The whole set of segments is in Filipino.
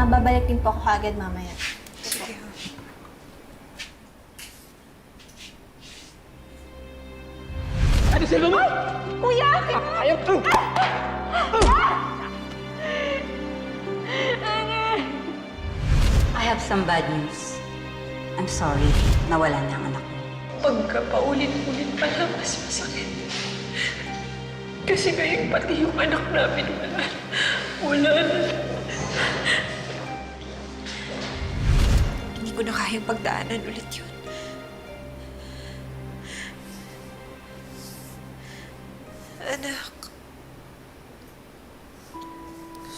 Ah, babalik din po ako kaagad mamaya. Sige. Ano sila mo? Kuya! Ayaw to! I have some bad news. I'm sorry, nawala niya ang anak mo. Pagka paulit-ulit pa lang, mas masakit. Kasi ngayon pati yung anak namin wala. Wala na. Ko na kayang pagdaanan ulit yun. Anak.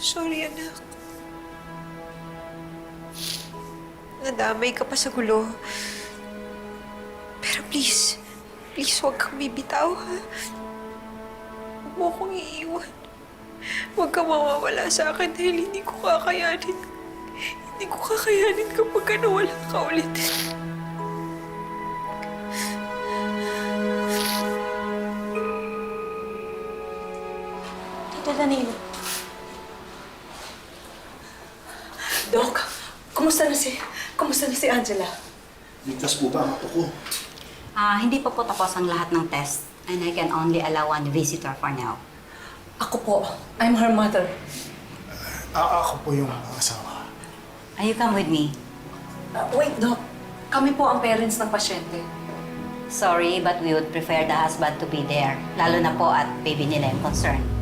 Sorry, anak. Nadamay ka pa sa gulo. Pero please, please huwag kang bibitaw, ha? Huwag mo akong iiwan. Huwag kang mawawala sa akin dahil hindi ko kakayanin. Hindi ko kakayanin kapag ka nawala ka ulit. Tito Danilo. Doc, kumusta na si... Kumusta na si Angela? Ligtas po ba ang ko? Ah, hindi pa po tapos ang lahat ng test and I can only allow one visitor for now. Ako po. I'm her mother. Ah, ako po yung asawa. Ah, you come with me. Uh, wait, Doc. Kami po ang parents ng pasyente. Sorry, but we would prefer the husband to be there. Lalo na po at baby nila yung concern.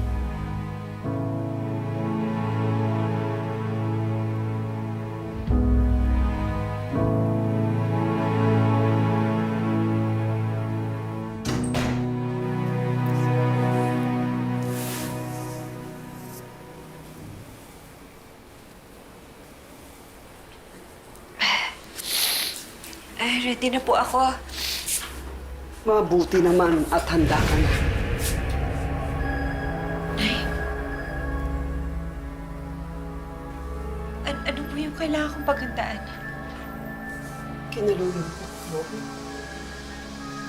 Ay, ready na po ako. Mabuti naman at handa ka na. An- ano po yung kailangan kong paghandaan? Kinalulong ko, Chloe.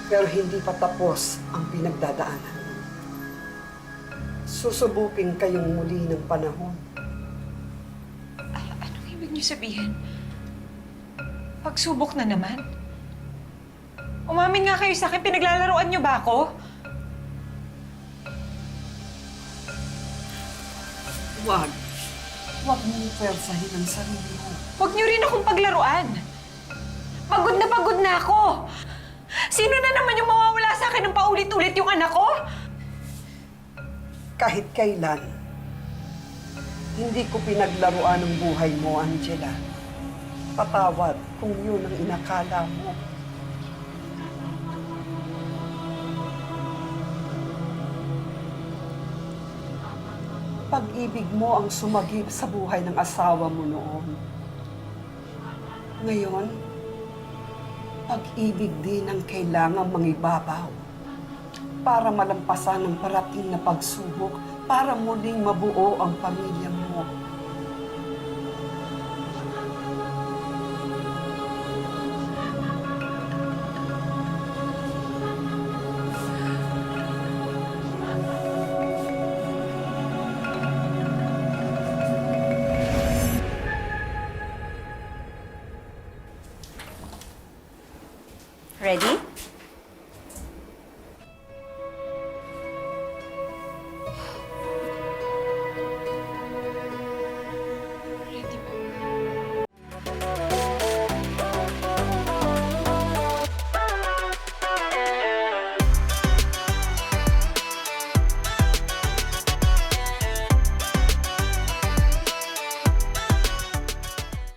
Pero hindi pa tapos ang pinagdadaanan mo. Susubukin kayong muli ng panahon. A- anong ibig niyo sabihin? Pagsubok na naman? Umamin nga kayo sa akin, pinaglalaroan niyo ba ako? Huwag. Huwag mong pwersahin ang sarili mo. Huwag niyo rin akong paglaruan. Pagod na pagod na ako. Sino na naman yung mawawala sa akin ng paulit-ulit yung anak ko? Kahit kailan, hindi ko pinaglaruan ang buhay mo, Angela. Patawad kung yun ang inakala mo. Pag-ibig mo ang sumagip sa buhay ng asawa mo noon. Ngayon, pag-ibig din ang kailangang mangibabaw para malampasan ang parating na pagsubok para muling mabuo ang pamilya mo. Ready?